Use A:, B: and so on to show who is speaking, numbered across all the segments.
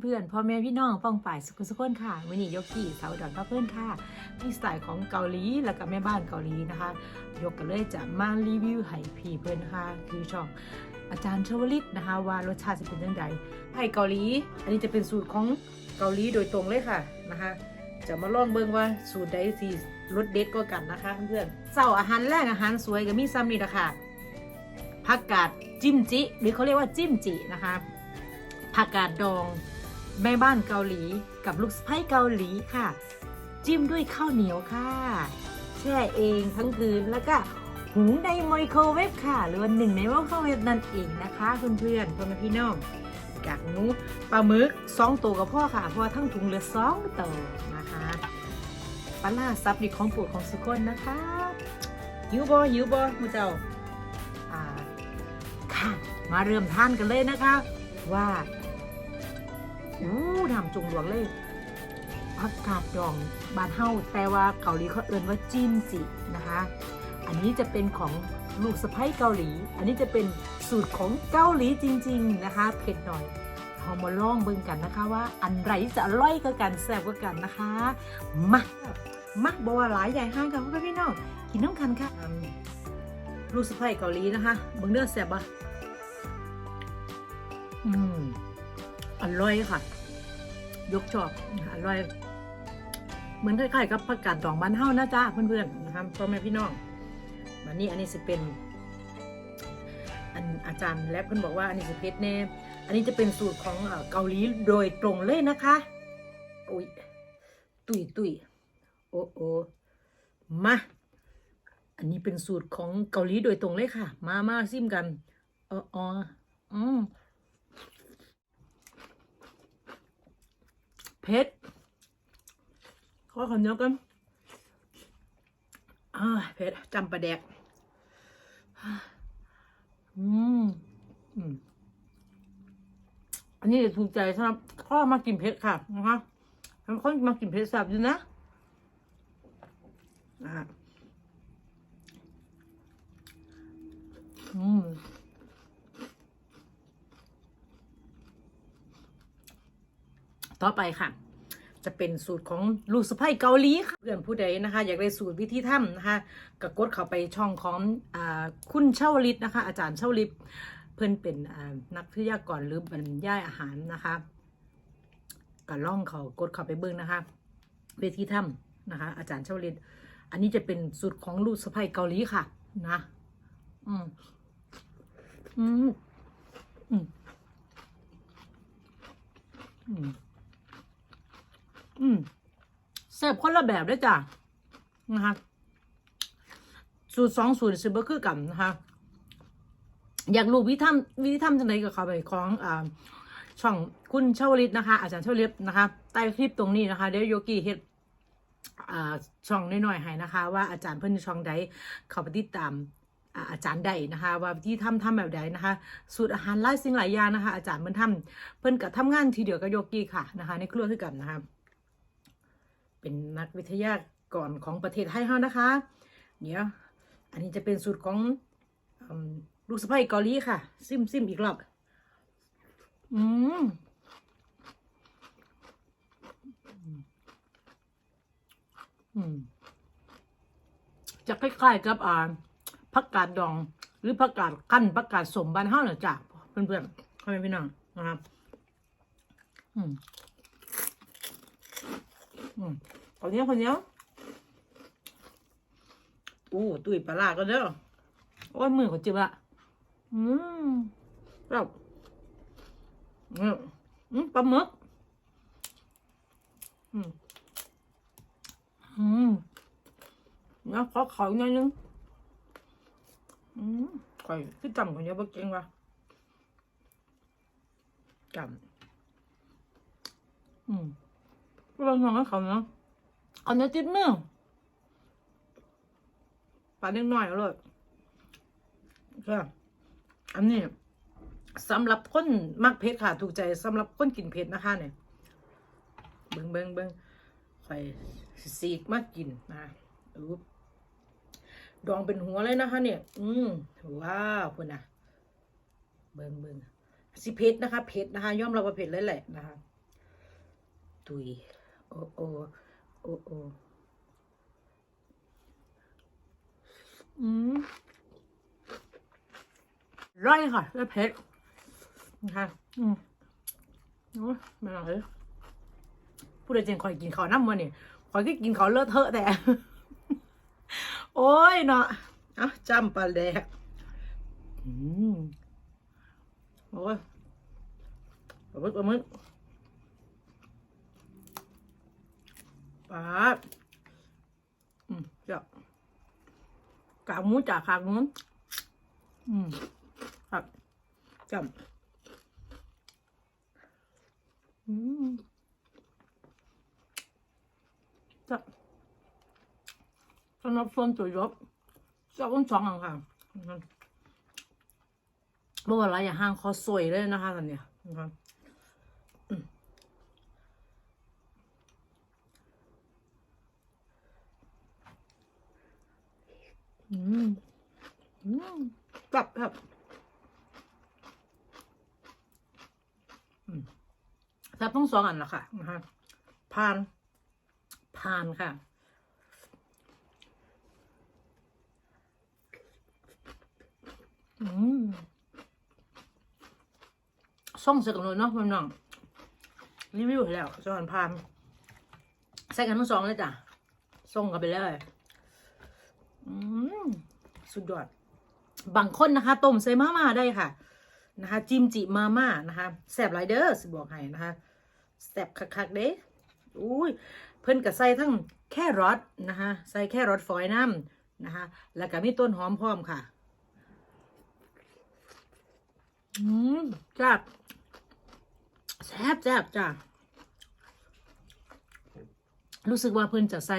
A: เพื่อนๆพ่อแม่พี่น้องป้องฝ่ายสุขสุขคนค่ะวันนี้ยกกี่สาวดอนพระเพื่อนค่ะที่สไตล์ของเกาหลีแล้วก็แม่บ้านเกาหลีนะคะ ยกกันเลยจะมารีวิวให้พี่เพื่อนนะคะคือช่องอาจารย์ชวลิตนะคะ ว่ารสชาติจะเป็นยังไงไผ่เกาหลี อันนี้จะเป็นสูตรของเกาหลีโดยตรงเลยค่ะนะคะ จะมาลองเบิ่งว่าสูตรใดสิรสเด็ดกว่ากันนะคะเพื่อนๆเช้าอาหารแรกอาหารสวยก็มีซ้ำนี่แหละค่ะผักกาดจิ้มจิหรือเขาเรียกว่าจิ้มจินะคะผักกาดดอง แม่บ้านเกาหลีกับลูกสะใภ้เกาหลีค่ะ จิ้มด้วยข้าวเหนียวค่ะ แช่เองทั้งคืนแล้วก็หุงในไมโครเวฟค่ะ หรือว่าหนึ่งในไมโครเวฟนั่นเองนะคะเพื่อนๆพ่อแม่พี่น้องกากหมูปลาหมึกสองตัวกับพ่อค่ะเพราะว่าทั้งถุงเหลือสองตัวนะคะปลาล่าซับนี่ของปรดของสุกคนนะคะหิวบอหิวบอมูเจ้าค่ะมาเริ่มทานกันเลยนะคะ ว่า อู้ทำจุงหลวงเลยผักกาดดองบานเฮาแต่ว่าเกาหลีเขาเอิ้นว่าจิมจินะคะ อันนี้จะเป็นของลูกสะใภ้เกาหลี อันนี้จะเป็นสูตรของเกาหลีจริง ๆนะคะ เผ็ดหน่อยเรามาลองเบิ่งกันนะคะว่าอันไรจะอร่อยกว่ากันแซ่บกว่ากันนะคะมามาบอกว่าหลายใหญ่ห้างกันพ่อพี่น้องกินน้ำกันค่ะลูกสะใภ้เกาหลีนะคะเบิ่งเนื้อแซ่บปะอืม อร่อยค่ะ ยกชอบอร่อย เหมือนคล้ายๆกับผักกาดดองบ้านเฮานะจ๊ะเพื่อนๆนะคะพ่อแม่พี่น้องวันนี้อันนี้จะเป็น อันอาจารย์แลบเพิ่อนบอกว่าอันนี้สิเพชรแน่อันนี้จะเป็นสูตรของเอ่อเกาหลีโดยตรงเลยนะคะอุ้ยตุยตุยโอ้โอมาอันนี้เป็นสูตรของเกาหลีโดยตรงเลยค่ะ มามาซิมกันอ๋ออ๋ออืม เผ็ดข้อขอเนื้อกันอ่าเผ็ดจำปลาแดกอืมอืมอันนี้ถูกใจสำหรับข้อมากินเผ็ดค่ะนะคะทำคนมากินเผ็ดแซ่บอยู่นะอ่าอืม ต่อไปค่ะ จะเป็นสูตรของลูกสะใภ้เกาหลีค่ะเพื่อนผู้ใดนะคะ อยากได้สูตรวิธีทำนะคะก็กดเข้าไปช่องของอคุณเช่าลิศนะคะ อาจารย์เช่าลิศเพื่อนเป็นนักวิทยากรหรือบรรยายอาหารนะคะก็ล่องเขากดเข้าไปเบิ่งนะคะวิธีทำนะคะ อาจารย์เช่าลิศอันนี้จะเป็นสูตรของลูกสะใภ้เกาหลีค่ะ นะอืมอืมอืมอืม อืมแซ่บคนละแบบด้วยจ้ะนะคะสูตรสองสูตรสิบคือกันนะคะอยากรู้วิธีทำวิธีทำจังไดกับเขาไปของอ่าช่องคุณเชวลิตนะคะ อาจารย์เชวลิตนะคะ ใต้คลิปตรงนี้นะคะเดี๋ยวโยกีเฮ็ดช่องน้อยๆให้นะคะ ว่าอาจารย์เพิ่นช่องใดเขาไปติดตามอาจารย์ใดนะคะ ว่าวิธีทำทำแบบใดนะคะ สูตรอาหารหลายสิ่งหลายอย่างนะคะ อาจารย์เพิ่นทำเพิ่นก็ทำงานทีเดียวกับโยกีค่ะนะคะ ในครัวคือกันนะคะ เป็นนักวิทยากรของประเทศไทยเฮานะคะ เดี๋ยว อันนี้จะเป็นสูตรของอลูกสะใภ้เกาหลีค่ะ ซิมซิมอีกรอบอืมอืมจะคล้ายๆกับอ่าผักกาดดอง หรือผักกาดขั้นผักกาดสมบ้านเฮาเน่ะจ้ะเพื่อนๆพ่อแม่พี่น้องนะครับอืม อืมคนนี้คนนี้อู้ตุยปลาร้าก็เด้อโอ้ยมือเขาจิบละอืมแล้วอืมอืมปลาหมึกอืมอืมแล้วขอเขาอีกหน่อยนึงอืมข่อยคือจำคนเดียวบ่เก่งว่ะจำอืม เราหน่อยเขาเนาะเอาเนื้อจิ้มเนื้อปลาเล็กน้อยเอาเลยค่ะอันนี้สำหรับคนมักเผ็ดค่ะ ถูกใจสำหรับคนกินเผ็ดนะคะเนี่ยเบิ้งเบิ้งเบิ้งคอยสีกมากินนะอุ๊บดองเป็นหัวเลยนะคะ เนี่ย อืมว้าวคุณนะเบิ้งเบิ้งสิเผ็ดนะคะเผ็ดนะคะย่อมรับว่าเผ็ดเลยแหละนะคะ ตุย โอโอโอโออืมร่อยค่ะแล้วเผ็ดนะคะอืมโอ้ยไม่หลังเลยผู้ใดเจนคอยกินข้าวน้ำมันนี่คอยก็กินข้าวเลอะเทอะแต่ โอ้ยเนาะอะจำปลาแดกอืมโอ้ยปลามึกปลามึก ปลาดอืมเจ้ากากหมูจากขากหมูอืมครับจำอืมจับสำหรับส่วนตัวยกจะต้องสองอันค่ะเมื่อวันไราอย่าห้างคอสวยเลยนะคะตอนเนี้ยนะคะอื อืมอืมกลับครับอืมจับต้องสองอันละค่ะนะคะผ่านผ่านค่ะอืมส่งเสร็จกันเลยเนาะพี่น้องรีวิวแล้วสอนพานใส่กันทั้งสองเลยจ้ะส่งกันไปเลย สุดยอด บางคนนะคะต้มใส่มาม่าได้ค่ะ นะคะ จิมจิมาม่านะคะแซ่บไรเดอร์สิบอกให้นะคะแซ่บคักๆเด้อุ้ยเพิ่นกับใส่ทั้งแค่รสนะคะใส่แค่รสฝอยน้ำนะคะ แล้วก็มีต้นหอมพร้อมค่ะ อืมจ้าแซ่บแซ่บจ้ารู้สึกว่าเพิ่นจะใส่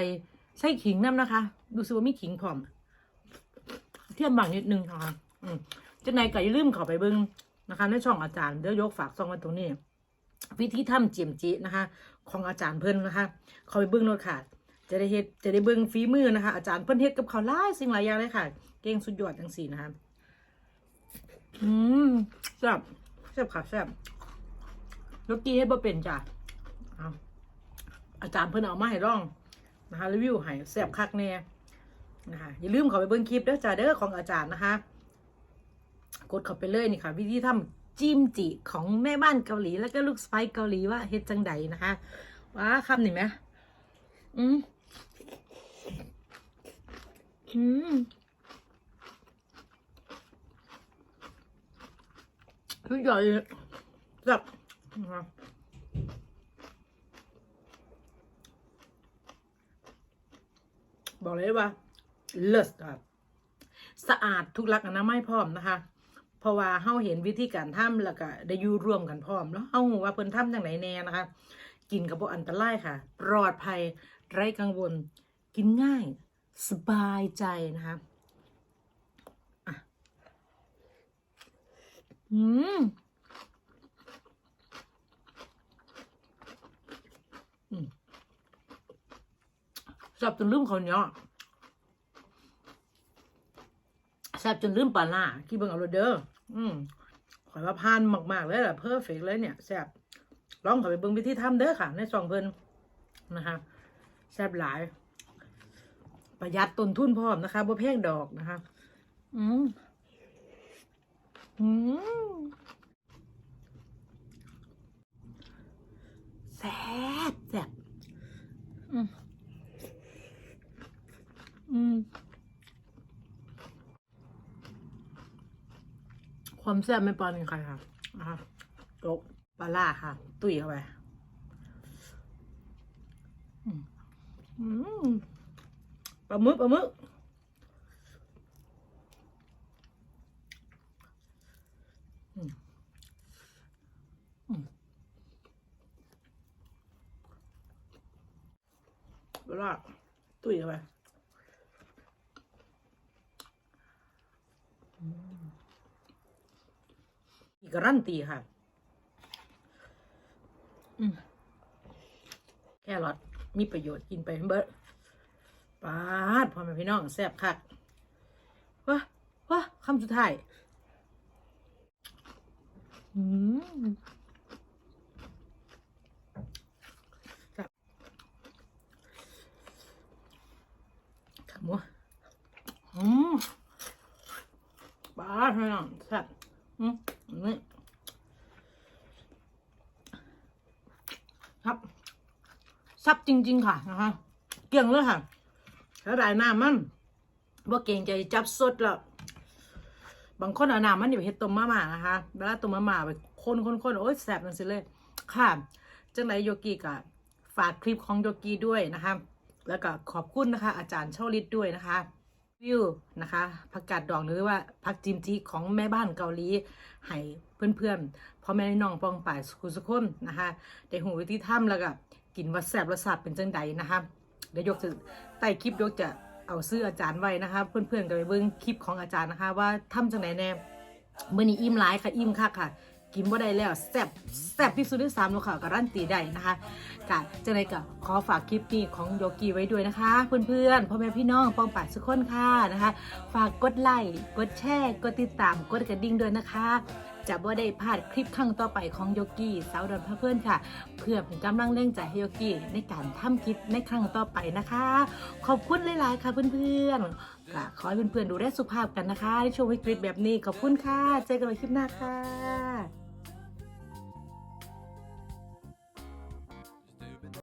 A: ส่ขิงน้ำนะคะรู้สึกว่ามีขิงพร้อม เทียมบางนิดนึงนะคะจะไหนก็อย่าลืมเข้าไปเบิ้งนะคะในช่องอาจารย์เดี๋ยวยกฝากซองไว้ตรงนี้ วิธีทำเจียมจินะคะ ของอาจารย์เพิ่นนะคะเข้าไปเบิ้งโลดค่ะ จะได้เฮ็ดจะได้เบิ้งฝีมือนะคะ อาจารย์เพิ่นเฮ็ดกับเขาหลายสิ่งหลายอย่างเลยค่ะ เก่งสุดยอดจังสี่นะคะอืมแซ่บแซ่บค่ะแซ่บรสกี้ให้บ่เป็นจ้ะอาอาจารย์เพิ่นเอามาให้ลอง นะคะรีวิวให้แซ่บคักแน่นะคะอย่าลืมเข้าไปเบิ่งคลิปเด้อจ้าเด้อของอาจารย์นะคะ กดเข้าไปเลยนี่ค่ะ วิธีทำจิมจิของแม่บ้านเกาหลี แล้วก็ลูกสไปเกาหลีว่าเฮ็ดจังใดนะคะว้าคำนี่ไหมอืมอืมทุกอย่างเลยแบบนะครั บอกเลยว่า เลิศครับสะอาดทุกลักษณะไม่พร้อมนะคะเพราะว่าเฮาเห็นวิธีการทำแล้วก็ได้อยู่ร่วมกันพร้อมแล้วเฮาว่าเพิ่นทำจังไหนแน่นะคะ กินกับบ่อันตรายค่ะ ปลอดภัยไร้กังวล กินง่าย สบายใจนะคะอะอืมแซ่บจนลืมเขาเนี้ยแซ่บจนลืมปลาล่าที่เบิ่งเอาเลยเด้ออืมขอยว่าพานมากๆเลยแหละเพอร์เฟกเลยเนี่ยแซ่บลองข้าไปเบิ่งวิธีทำเด้อค่ะ ในซองเพิ่นนะคะแซ่บหลาย ประหยัดต้นทุนพร้อมนะคะบ่แพงดอกนะคะ อืมอืมแซ่บแซ่บอืม อืม ความ แซ่บไม่ปานกันใครค่ะนะคะตกปลาล่าค่ะ ตุ๋ยเข้าไปอืมอืมปลาหมึกปลาหมึกปลาล่าตุ๋ยเข้าไป การันตีค่ะแครอทมีประโยชน์กินไปเบิร์ดปาดพ่อแม่พี่น้องแซ่บคักว้าว้าคำสุดท้ายอืมขาหมูอืมบ้าพี่น้องแซ่บอืม ครับซับจริง ๆ ค่ะนะคะเกี่ยงเลยค่ะถ้าได้น้ำมันว่าเก่งใจจับสดแล้วบางคนเอาน้ำมันอยู่เฮ็ดต้มมาม่านะคะเวลาต้มมาม่าไปคนคนคนโอ๊ยแซ่บจังสิเลย ค่ะ จังไรโยกีก็ฝากคลิปของโยกีด้วยนะคะ แล้วก็ขอบคุณนะคะ อาจารย์เช่าลิศด้วยนะคะ วิวนะคะผักกาดดองหรือว่าผักจิมจิของแม่บ้านเกาหลีให้เพื่อนๆพ่อแม่น้องปองป่ายสุสุคนนะคะได้หูวิธีทำแล้วก็กินวัดแสบรสชาติเป็นจังใดนะคะเดี๋ยวยกจะใต้คลิปยกจะเอาซื้ออาจารย์ไว้นะคะ เพื่อนๆก็ไปเบิ่งคลิปของอาจารย์นะคะ ว่าทำจังไหนแน่เมื่อนี้อิ่มหลายค่ะอิ่มคักค่ะ กินบ่ได้แล้วแซ่บแซ่บที่สุดที่สามล้วค่ะการันตีได้นะคะกะจังไรก็ขอฝากคลิปนี้ของโยกีไว้ด้วยนะคะ เพื่อนๆพ่อแม่พี่น้องปองป่าสุกคนค่ะนะคะ ฝากกดไลค์กดแชร์กดติดตามกดกระดิ่งด้วยนะคะ จะบ่ได้พลาดคลิปครั้งต่อไปของโยกีสาวดอนพระเพื่อนค่ะ เพื่อเป็นกำลังเร่งใจให้โยกีในการทำคลิปในครั้งต่อไปนะคะ ขอบคุณหลายๆค่ะเพื่อนๆก็ขอให้เพื่อนๆดูแลสุขภาพกันนะคะในช่วงวิกฤตแบบนี้ขอบคุณค่ะเจอกันใหม่คลิปหน้าค่ะ